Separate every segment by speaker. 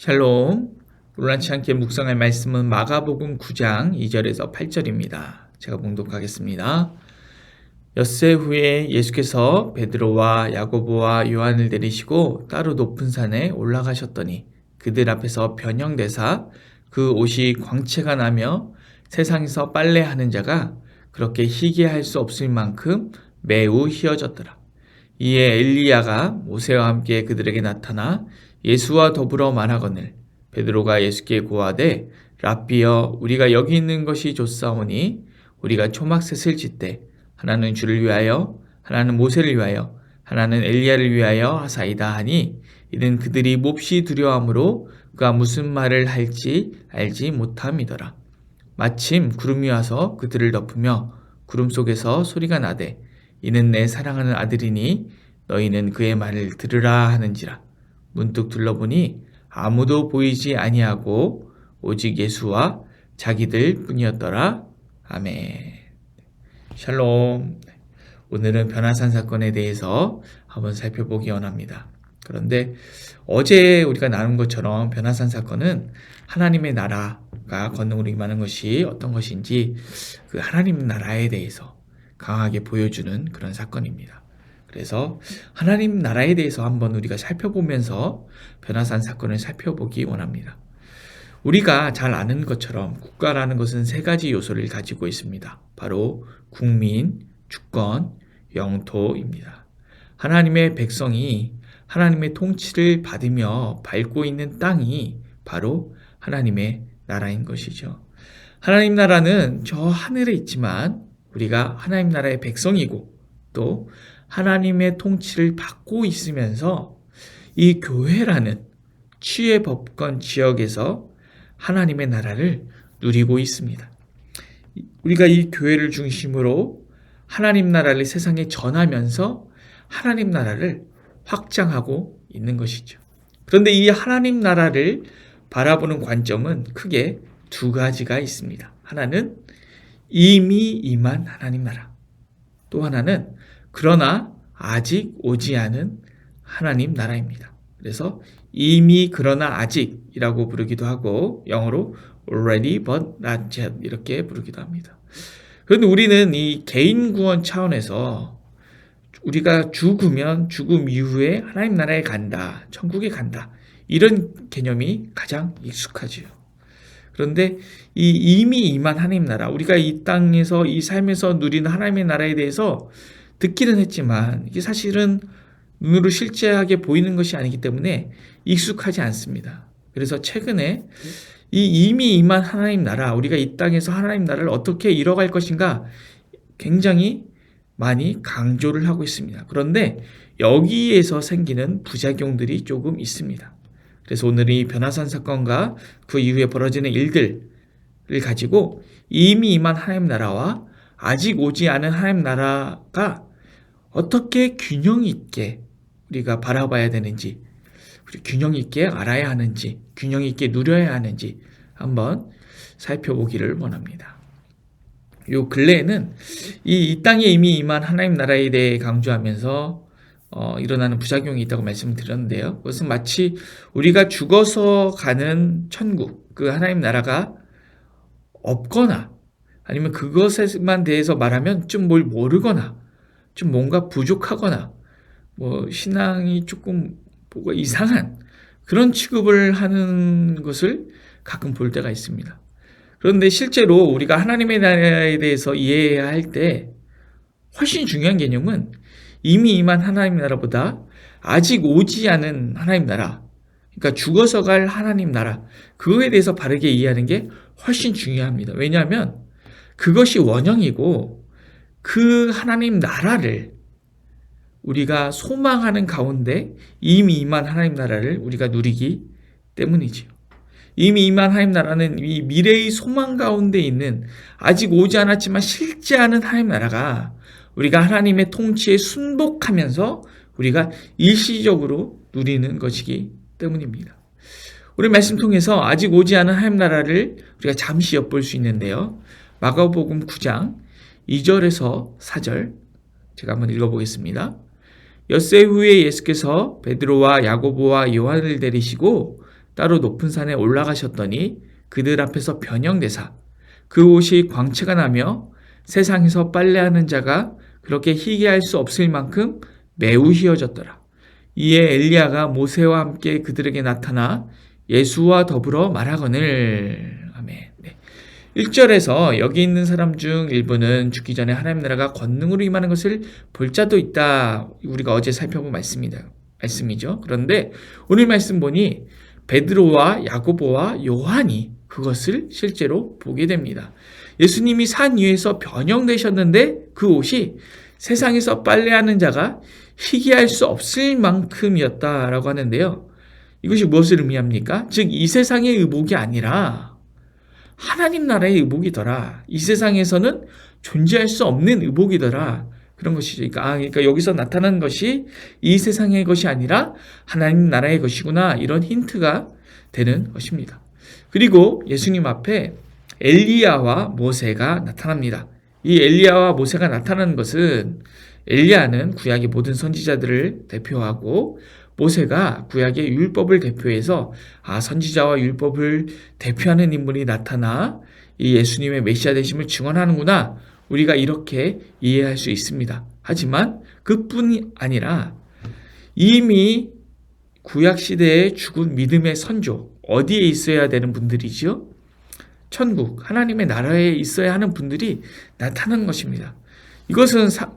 Speaker 1: 샬롬. 놀란치 않게 묵상할 말씀은 마가복음 9장 2절에서 8절입니다. 제가 봉독하겠습니다. 엿새 후에 예수께서 베드로와 야고보와 요한을 내리시고 따로 높은 산에 올라가셨더니 그들 앞에서 변형되사 그 옷이 광채가 나며 세상에서 빨래하는 자가 그렇게 희게 할 수 없을 만큼 매우 희어졌더라. 이에 엘리야가 모세와 함께 그들에게 나타나 예수와 더불어 말하거늘 베드로가 예수께 고하되 랍비여 우리가 여기 있는 것이 좋사오니 우리가 초막셋을 짓되 하나는 주를 위하여 하나는 모세를 위하여 하나는 엘리야를 위하여 하사이다 하니 이는 그들이 몹시 두려워하므로 그가 무슨 말을 할지 알지 못함이더라. 마침 구름이 와서 그들을 덮으며 구름 속에서 소리가 나되 이는 내 사랑하는 아들이니 너희는 그의 말을 들으라 하는지라 문득 둘러보니 아무도 보이지 아니하고 오직 예수와 자기들 뿐이었더라. 아멘. 샬롬. 오늘은 변화산 사건에 대해서 한번 살펴보기 원합니다. 그런데 어제 우리가 나눈 것처럼 변화산 사건은 하나님의 나라가 권능으로 임하는 것이 어떤 것인지 그 하나님 나라에 대해서 강하게 보여주는 그런 사건입니다. 그래서 하나님 나라에 대해서 한번 우리가 살펴보면서 변화산 사건을 살펴보기 원합니다. 우리가 잘 아는 것처럼 국가라는 것은 세 가지 요소를 가지고 있습니다. 바로 국민, 주권, 영토입니다. 하나님의 백성이 하나님의 통치를 받으며 밟고 있는 땅이 바로 하나님의 나라인 것이죠. 하나님 나라는 저 하늘에 있지만 우리가 하나님 나라의 백성이고 또 하나님의 통치를 받고 있으면서 이 교회라는 치의 법권 지역에서 하나님의 나라를 누리고 있습니다. 우리가 이 교회를 중심으로 하나님 나라를 세상에 전하면서 하나님 나라를 확장하고 있는 것이죠. 그런데 이 하나님 나라를 바라보는 관점은 크게 두 가지가 있습니다. 하나는 이미 임한 하나님 나라. 또 하나는 그러나 아직 오지 않은 하나님 나라입니다. 그래서 이미 그러나 아직이라고 부르기도 하고 영어로 already but not yet 이렇게 부르기도 합니다. 그런데 우리는 이 개인 구원 차원에서 우리가 죽으면 죽음 이후에 하나님 나라에 간다, 천국에 간다 이런 개념이 가장 익숙하지요. 그런데 이 이미 임한 하나님 나라, 우리가 이 땅에서 이 삶에서 누리는 하나님의 나라에 대해서 듣기는 했지만 이게 사실은 눈으로 실제하게 보이는 것이 아니기 때문에 익숙하지 않습니다. 그래서 최근에 이 이미 임한 하나님 나라, 우리가 이 땅에서 하나님 나라를 어떻게 이뤄갈 것인가 굉장히 많이 강조를 하고 있습니다. 그런데 여기에서 생기는 부작용들이 조금 있습니다. 그래서 오늘 이 변화산 사건과 그 이후에 벌어지는 일들을 가지고 이미 임한 하나님 나라와 아직 오지 않은 하나님 나라가 어떻게 균형 있게 우리가 바라봐야 되는지, 균형 있게 알아야 하는지, 균형 있게 누려야 하는지 한번 살펴보기를 원합니다. 요 근래에는 이, 이 땅에 이미 임한 하나님 나라에 대해 강조하면서 어, 일어나는 부작용이 있다고 말씀을 드렸는데요. 그것은 마치 우리가 죽어서 가는 천국, 그 하나님 나라가 없거나 아니면 그것에만 대해서 말하면 좀 뭘 모르거나 좀 뭔가 부족하거나 뭐 신앙이 조금 뭐가 이상한 그런 취급을 하는 것을 가끔 볼 때가 있습니다. 그런데 실제로 우리가 하나님의 나라에 대해서 이해해야 할 때 훨씬 중요한 개념은 이미 임한 하나님 나라보다 아직 오지 않은 하나님 나라, 그러니까 죽어서 갈 하나님 나라, 그거에 대해서 바르게 이해하는 게 훨씬 중요합니다. 왜냐하면 그것이 원형이고 그 하나님 나라를 우리가 소망하는 가운데 이미 임한 하나님 나라를 우리가 누리기 때문이지요. 이미 임한 하나님 나라는 이 미래의 소망 가운데 있는 아직 오지 않았지만 실제 않은 하나님 나라가 우리가 하나님의 통치에 순복하면서 우리가 일시적으로 누리는 것이기 때문입니다. 우리 말씀 통해서 아직 오지 않은 하나님 나라를 우리가 잠시 엿볼 수 있는데요. 마가복음 9장 2절에서 4절 제가 한번 읽어보겠습니다. 엿새 후에 예수께서 베드로와 야고보와 요한을 데리시고 따로 높은 산에 올라가셨더니 그들 앞에서 변형되사 그 옷이 광채가 나며 세상에서 빨래하는 자가 그렇게 희귀할 수 없을 만큼 매우 희어졌더라. 이에 엘리야가 모세와 함께 그들에게 나타나 예수와 더불어 말하거늘. 1절에서 여기 있는 사람 중 일부는 죽기 전에 하나님 나라가 권능으로 임하는 것을 볼 자도 있다. 우리가 어제 살펴본 말씀이다. 말씀이죠. 그런데 오늘 말씀 보니 베드로와 야고보와 요한이 그것을 실제로 보게 됩니다. 예수님이 산 위에서 변형되셨는데 그 옷이 세상에서 빨래하는 자가 희귀할 수 없을 만큼이었다라고 하는데요. 이것이 무엇을 의미합니까? 즉, 이 세상의 의복이 아니라 하나님 나라의 의복이더라. 이 세상에서는 존재할 수 없는 의복이더라. 그런 것이죠. 그러니까, 아, 그러니까 여기서 나타난 것이 이 세상의 것이 아니라 하나님 나라의 것이구나. 이런 힌트가 되는 것입니다. 그리고 예수님 앞에 엘리야와 모세가 나타납니다. 이 엘리야와 모세가 나타나는 것은 엘리야는 구약의 모든 선지자들을 대표하고 모세가 구약의 율법을 대표해서 아 선지자와 율법을 대표하는 인물이 나타나 이 예수님의 메시아 되심을 증언하는구나 우리가 이렇게 이해할 수 있습니다. 하지만 그뿐이 아니라 이미 구약 시대에 죽은 믿음의 선조 어디에 있어야 되는 분들이지요? 천국 하나님의 나라에 있어야 하는 분들이 나타난 것입니다. 이것은 사,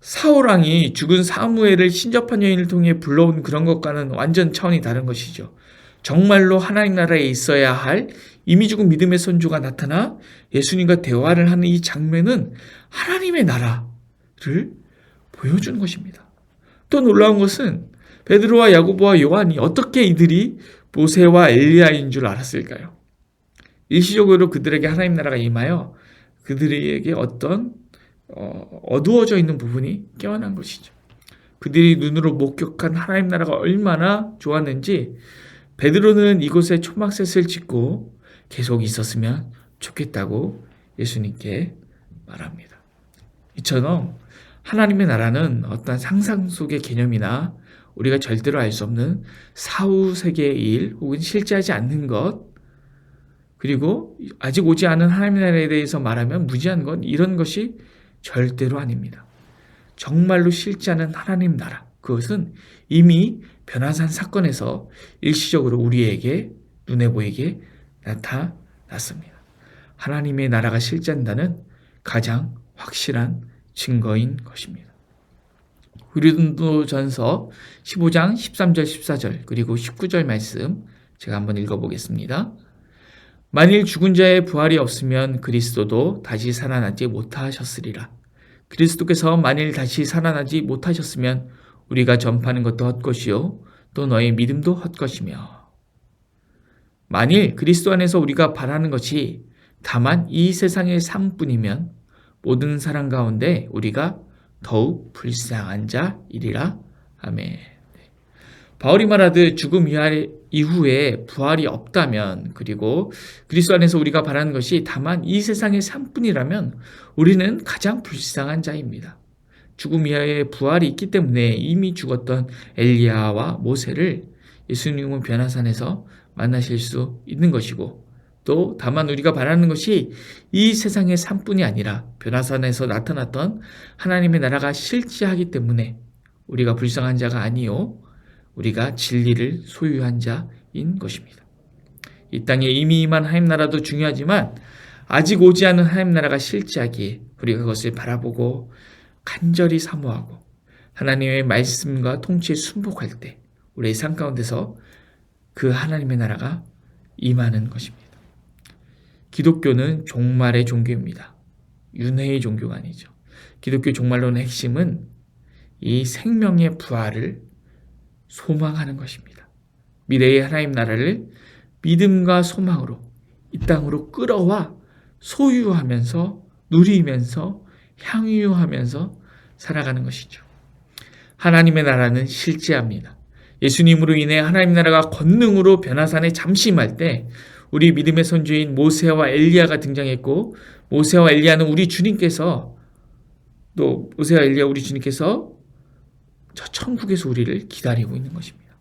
Speaker 1: 사울왕이 죽은 사무엘을 신접한 여인을 통해 불러온 그런 것과는 완전 차원이 다른 것이죠. 정말로 하나님 나라에 있어야 할 이미 죽은 믿음의 선조가 나타나 예수님과 대화를 하는 이 장면은 하나님의 나라를 보여주는 것입니다. 또 놀라운 것은 베드로와 야고보와 요한이 어떻게 이들이 모세와 엘리야인 줄 알았을까요? 일시적으로 그들에게 하나님 나라가 임하여 그들에게 어떤 어, 어두워져 있는 부분이 깨어난 것이죠. 그들이 눈으로 목격한 하나님 나라가 얼마나 좋았는지 베드로는 이곳에 초막셋을 짓고 계속 있었으면 좋겠다고 예수님께 말합니다. 이처럼 하나님의 나라는 어떤 상상 속의 개념이나 우리가 절대로 알 수 없는 사후 세계의 일 혹은 실제하지 않는 것 그리고 아직 오지 않은 하나님의 나라에 대해서 말하면 무지한 것 이런 것이 절대로 아닙니다. 정말로 실제하는 하나님 나라 그것은 이미 변화산 사건에서 일시적으로 우리에게 눈에 보이게 나타났습니다. 하나님의 나라가 실제한다는 가장 확실한 증거인 것입니다. 고린도전서 15장 13절 14절 그리고 19절 말씀 제가 한번 읽어보겠습니다. 만일 죽은 자의 부활이 없으면 그리스도도 다시 살아나지 못하셨으리라. 그리스도께서 만일 다시 살아나지 못하셨으면 우리가 전파하는 것도 헛것이요 또 너의 믿음도 헛것이며 만일 그리스도 안에서 우리가 바라는 것이 다만 이 세상의 삶뿐이면 모든 사람 가운데 우리가 더욱 불쌍한 자이리라. 아멘. 바울이 말하듯 죽음 이후에 부활이 없다면 그리고 그리스도 안에서 우리가 바라는 것이 다만 이 세상의 삶뿐이라면 우리는 가장 불쌍한 자입니다. 죽음 이하에 부활이 있기 때문에 이미 죽었던 엘리야와 모세를 예수님은 변화산에서 만나실 수 있는 것이고 또 다만 우리가 바라는 것이 이 세상의 삶뿐이 아니라 변화산에서 나타났던 하나님의 나라가 실제하기 때문에 우리가 불쌍한 자가 아니요 우리가 진리를 소유한 자인 것입니다. 이 땅에 이미 임한 하나님 나라도 중요하지만 아직 오지 않은 하나님 나라가 실제하기에 우리가 그것을 바라보고 간절히 사모하고 하나님의 말씀과 통치에 순복할 때 우리의 삶 가운데서 그 하나님의 나라가 임하는 것입니다. 기독교는 종말의 종교입니다. 윤회의 종교가 아니죠. 기독교 종말론의 핵심은 이 생명의 부활을 소망하는 것입니다. 미래의 하나님 나라를 믿음과 소망으로 이 땅으로 끌어와 소유하면서 누리면서 향유하면서 살아가는 것이죠. 하나님의 나라는 실제합니다. 예수님으로 인해 하나님 나라가 권능으로 변화산에 잠시 임할 때 우리 믿음의 선주인 모세와 엘리야가 등장했고 모세와 엘리야는 우리 주님께서 또 모세와 엘리야 우리 주님께서 저 천국에서 우리를 기다리고 있는 것입니다.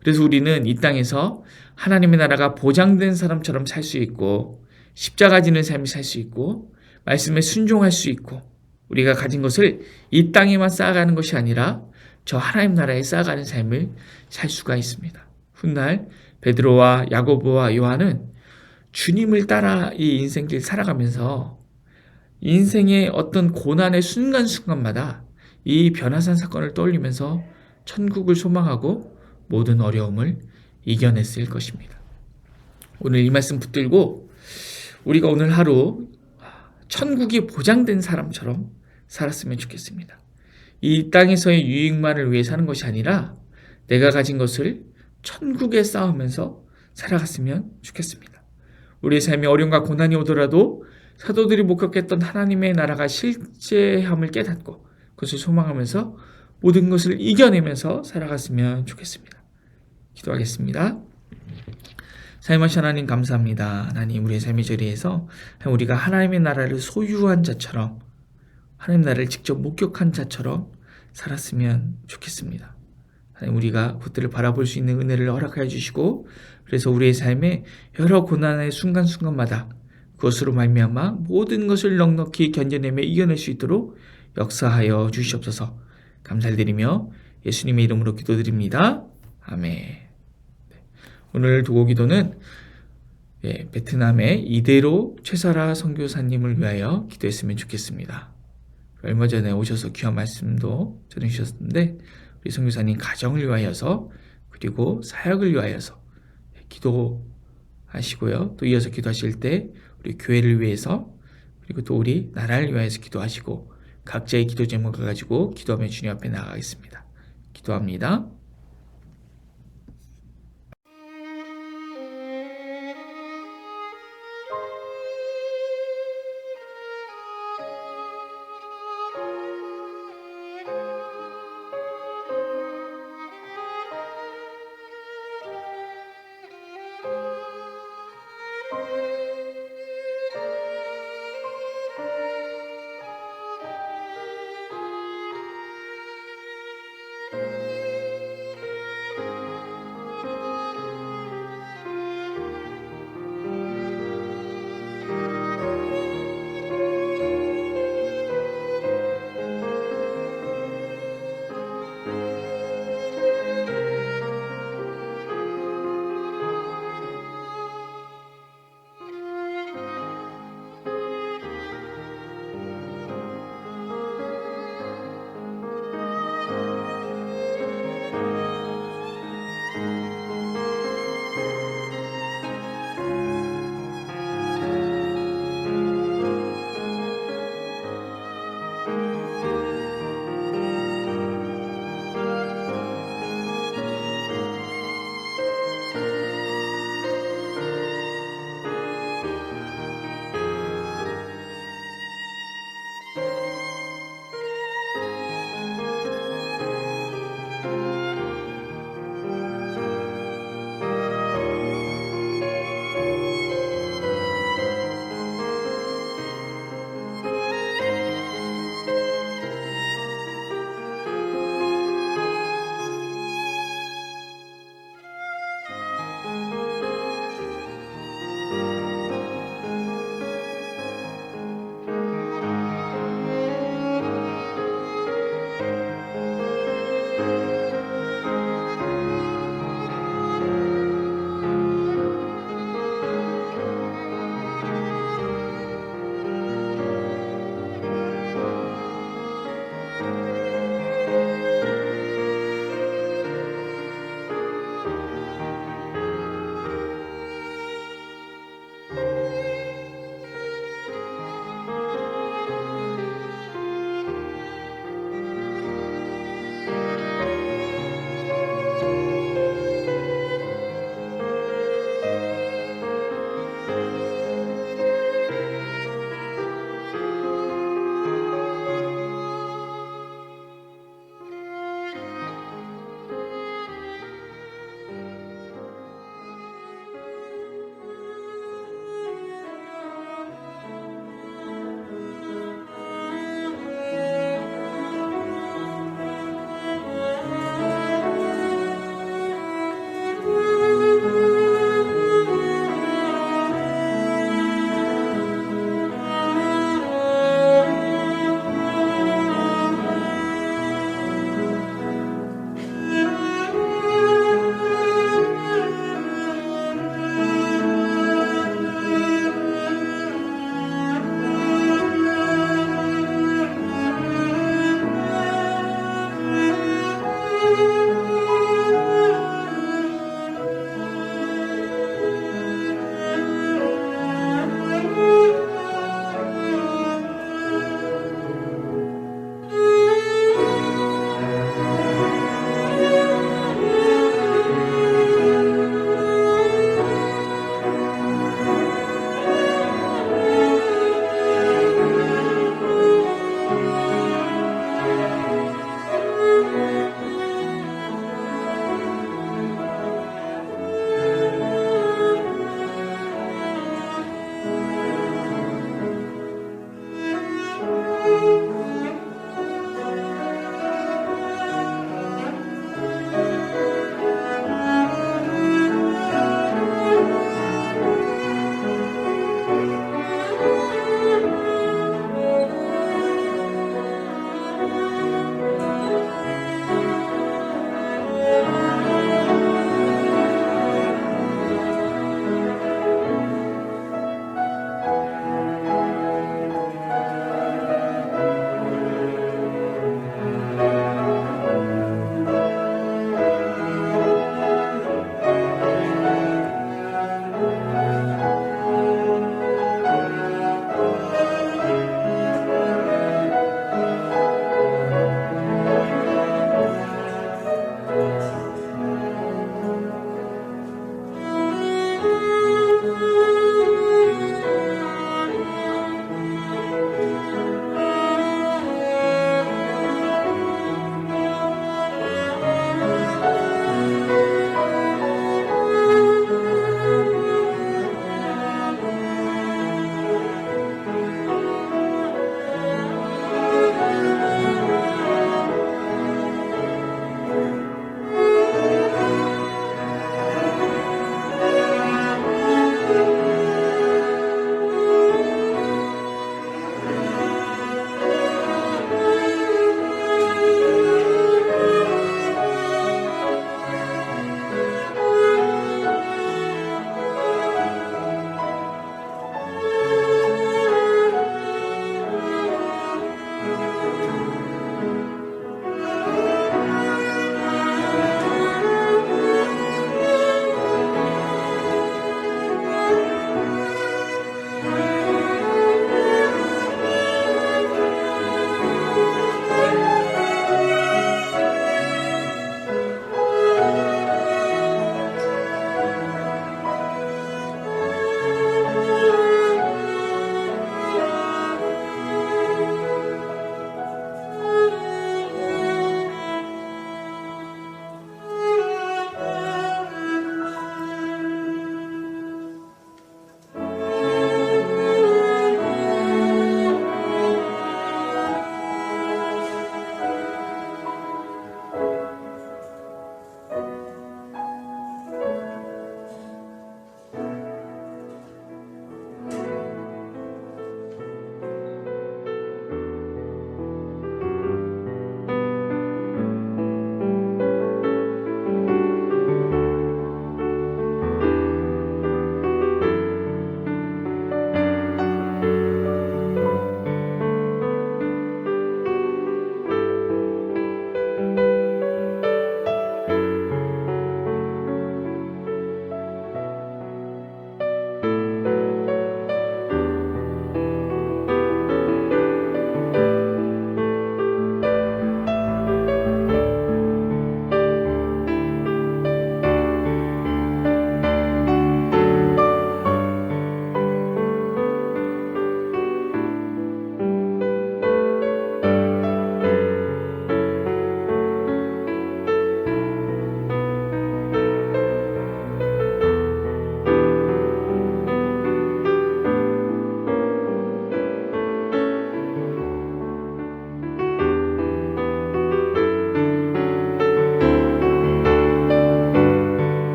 Speaker 1: 그래서 우리는 이 땅에서 하나님의 나라가 보장된 사람처럼 살 수 있고 십자가 지는 삶을 살수 있고 말씀에 순종할 수 있고 우리가 가진 것을 이 땅에만 쌓아가는 것이 아니라 저 하나님 나라에 쌓아가는 삶을 살 수가 있습니다. 훗날 베드로와 야고보와 요한은 주님을 따라 이 인생길 살아가면서 인생의 어떤 고난의 순간순간마다 이 변화산 사건을 떠올리면서 천국을 소망하고 모든 어려움을 이겨냈을 것입니다. 오늘 이 말씀 붙들고 우리가 오늘 하루 천국이 보장된 사람처럼 살았으면 좋겠습니다. 이 땅에서의 유익만을 위해 사는 것이 아니라 내가 가진 것을 천국에 쌓으면서 살아갔으면 좋겠습니다. 우리의 삶에 어려움과 고난이 오더라도 사도들이 목격했던 하나님의 나라가 실제함을 깨닫고 그것을 소망하면서 모든 것을 이겨내면서 살아갔으면 좋겠습니다. 기도하겠습니다. 사임하신 하나님 감사합니다. 하나님 우리의 삶의 자리에서 우리가 하나님의 나라를 소유한 자처럼 하나님 나라를 직접 목격한 자처럼 살았으면 좋겠습니다. 하나님 우리가 그들을 바라볼 수 있는 은혜를 허락하여 주시고 그래서 우리의 삶에 여러 고난의 순간순간마다 그것으로 말미암아 모든 것을 넉넉히 견뎌내며 이겨낼 수 있도록 역사하여 주시옵소서. 감사드리며 예수님의 이름으로 기도드립니다. 아멘. 네. 오늘 두고 기도는 예, 베트남의 이대로 최사라 선교사님을 위하여 기도했으면 좋겠습니다. 얼마 전에 오셔서 귀한 말씀도 전해주셨는데 우리 선교사님 가정을 위하여서 그리고 사역을 위하여서 기도하시고요. 또 이어서 기도하실 때 우리 교회를 위해서 그리고 또 우리 나라를 위하여서 기도하시고 각자의 기도 제목을 가지고 기도하며 주님 앞에 나가겠습니다. 기도합니다.